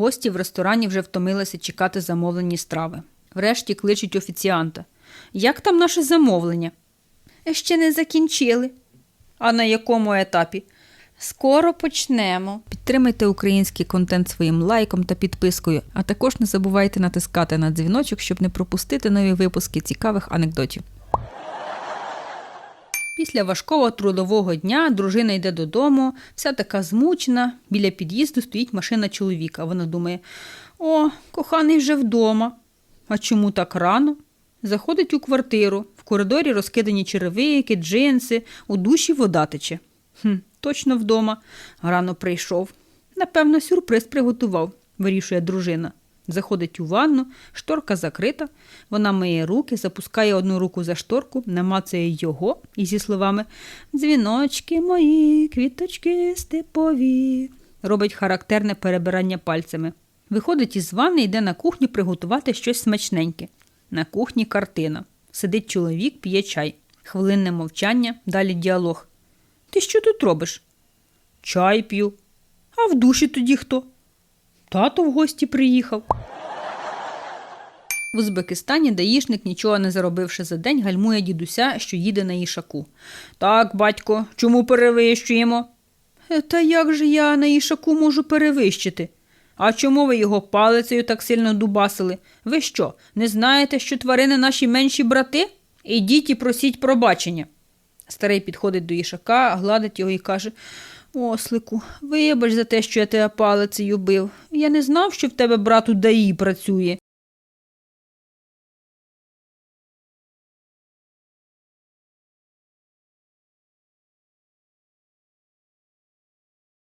Гості в ресторані вже втомилися чекати замовлені страви. Врешті кличуть офіціанта. Як там наше замовлення? Ще не закінчили. А на якому етапі? Скоро почнемо. Підтримайте український контент своїм лайком та підпискою, а також не забувайте натискати на дзвіночок, щоб не пропустити нові випуски цікавих анекдотів. Після важкого трудового дня дружина йде додому, вся така змучена. Біля під'їзду стоїть машина чоловіка. Вона думає: О, коханий вже вдома. А чому так рано? Заходить у квартиру. В коридорі розкидані черевики, джинси, у душі вода тече. Хм, точно вдома. Рано прийшов. Напевно, сюрприз приготував, вирішує дружина. Заходить у ванну, шторка закрита. Вона миє руки, запускає одну руку за шторку, намацує його і зі словами Дзвіночки мої, квіточки степові. Робить характерне перебирання пальцями. Виходить із ванни, йде на кухню приготувати щось смачненьке. На кухні картина. Сидить чоловік, п'є чай. Хвилинне мовчання, далі діалог. Ти що тут робиш? Чай п'ю. А в душі тоді хто? Тато в гості приїхав. В Узбекистані даїшник, нічого не заробивши за день, гальмує дідуся, що їде на ішаку. Так, батько, чому перевищуємо? «Е, Та як же я на ішаку можу перевищити? А чому ви його палицею так сильно дубасили? Ви що, не знаєте, що тварини наші менші брати? Ідіть і просіть пробачення. Старий підходить до ішака, гладить його і каже: Ослику, вибач за те, що я тебе палицею бив. Я не знав, що в тебе брат у даї працює.